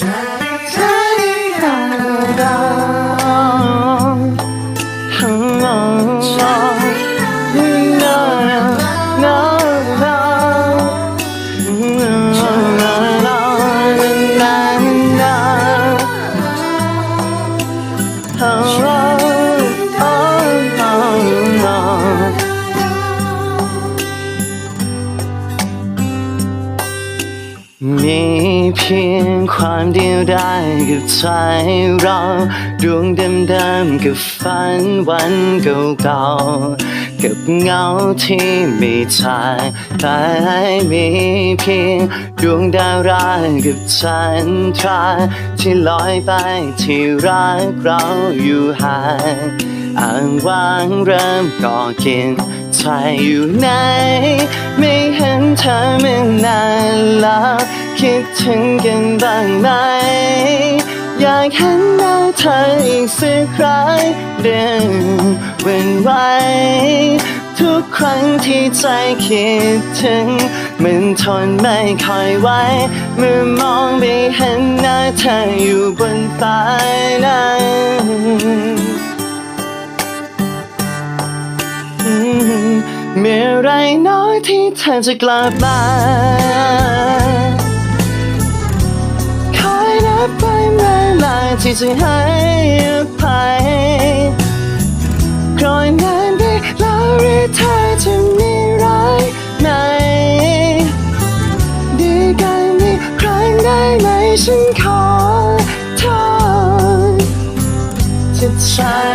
사랑사랑이란다 มีเพียงความเดียวดายกับใจเราดวงเดิมๆกับฝันวันเก่าๆกับเงาที่มีทางแต่มีเพียงดวงดาวร้ายกับฉันทราที่ลอยไปที่รักเราอยู่ห่างอ่างว่างเริ่มก่อกินใจอยู่ไหน ไม่เห็นเธอเมื่อนานแล้ว คิดถึงกันบ้างไหม อยากเห็นหน้าเธออีกสักครั้งเดินเวันไหวทุกครั้งที่ใจคิดถึง มันทนไม่ค่อยไหวเมื่อมองไปเห็นหน้าเธออยู่บนฟ้านั้นเมื่อไรน้อยที่เธอจะกลับมา ที่จะให้อภัยคอยนานได้แล้วหรือเธอจะมีร้ายไหนดีกันอีกครั้งได้ไหมฉันขอโทษจะใช้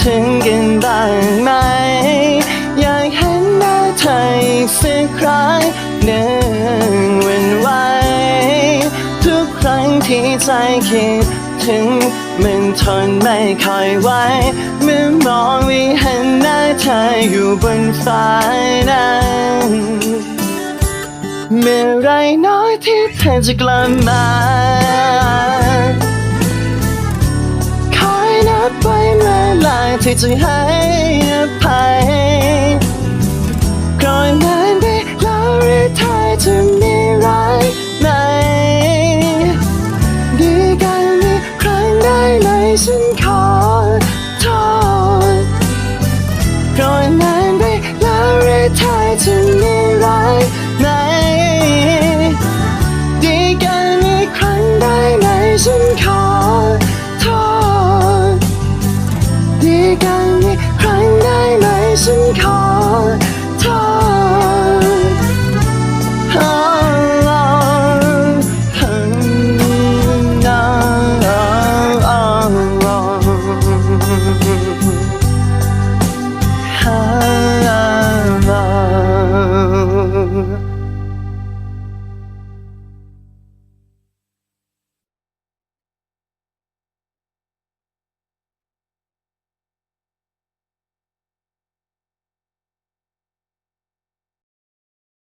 ถึงกันบ้างไหม อยากเห็นหน้าเธออีกสักครั้งหนึ่งวันไหวทุกครั้งที่ใจคิดถึงมันทนไม่ค่อยไหวเมื่อมองไปเห็นหน้าเธออยู่บนฟ้านั้นเมื่อไรน้อยที่เธอจะกลับมา อไหร 心坎